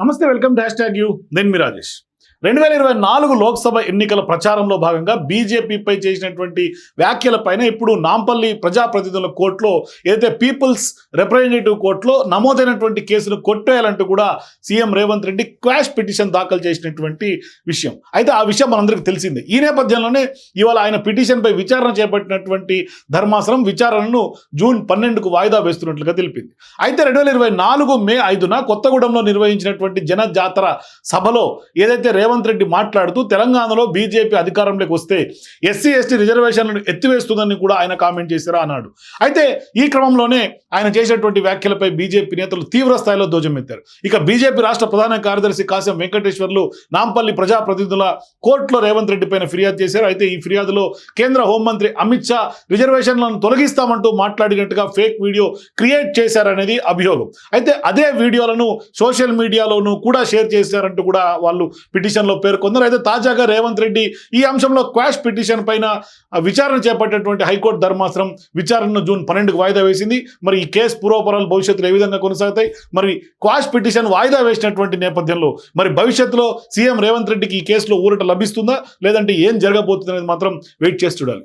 నమస్తే welcome dash tag you. నేను మీ రాజేష్. రెండు వేల ఇరవై నాలుగు లోక్సభ ఎన్నికల ప్రచారంలో భాగంగా బీజేపీపై చేసినటువంటి వ్యాఖ్యలపైన ఇప్పుడు నాంపల్లి ప్రజాప్రతినిధుల కోర్టులో ఏదైతే పీపుల్స్ రిప్రజెంటేటివ్ కోర్టులో నమోదైనటువంటి కేసును కొట్టేయాలంటూ కూడా CM Revanth Reddy quash petition దాఖలు చేసినటువంటి విషయం. అయితే ఆ విషయం మనందరికీ తెలిసింది. ఈ నేపథ్యంలోనే ఇవాళ ఆయన పిటిషన్పై విచారణ చేపట్టినటువంటి ధర్మాసనం విచారణను జూన్ పన్నెండుకు వాయిదా వేస్తున్నట్లుగా తెలిపింది. అయితే రెండు వేల ఇరవై నాలుగు మే ఐదున కొత్తగూడెంలో నిర్వహించినటువంటి జన జాతర సభలో ఏదైతే రేవంత్ రెడ్డి మాట్లాడుతూ తెలంగాణలో బీజేపీ అధికారంలోకి వస్తే ఎస్సీ ఎస్టీ రిజర్వేషన్లను ఎత్తివేస్తుందని కూడా ఆయన కామెంట్ చేశారా అన్నాడు. అయితే ఈ క్రమంలోనే ఆయన చేసినటువంటి వ్యాఖ్యలపై బీజేపీ నేతలు తీవ్ర స్థాయిలో ధ్వజమెత్తారు. ఇక బీజేపీ రాష్ట్ర ప్రధాన కార్యదర్శి కాశం వెంకటేశ్వర్లు నాంపల్లి ప్రజాప్రతినిధుల కోర్టులో రేవంత్ రెడ్డి పైన ఫిర్యాదు చేశారు. అయితే ఈ ఫిర్యాదులో కేంద్ర హోంమంత్రి అమిత్ షా రిజర్వేషన్లను తొలగిస్తామంటూ మాట్లాడినట్టుగా ఫేక్ వీడియో క్రియేట్ చేశారనేది అభియోగం. అయితే అదే వీడియోలను సోషల్ మీడియాలోనూ కూడా షేర్ చేశారంటూ కూడా వాళ్ళు పిటిషన్ పిటిషన్లో పేర్కొన్నారు. అయితే తాజాగా రేవంత్ రెడ్డి ఈ అంశంలో క్వాష్ పిటిషన్ పైన విచారణ చేపట్టేటువంటి హైకోర్టు ధర్మాసనం విచారణను జూన్ పన్నెండుకు వాయిదా వేసింది. మరి ఈ కేసు పూర్వపరాలు భవిష్యత్తులో ఏ విధంగా కొనసాగుతాయి? మరి క్వాష్ పిటిషన్ వాయిదా వేసినటువంటి నేపథ్యంలో మరి భవిష్యత్తులో సీఎం రేవంత్ రెడ్డికి ఈ కేసులో ఊరట లభిస్తుందా? లేదంటే ఏం జరగబోతుంది అనేది మాత్రం వెయిట్ చేసి చూడాలి.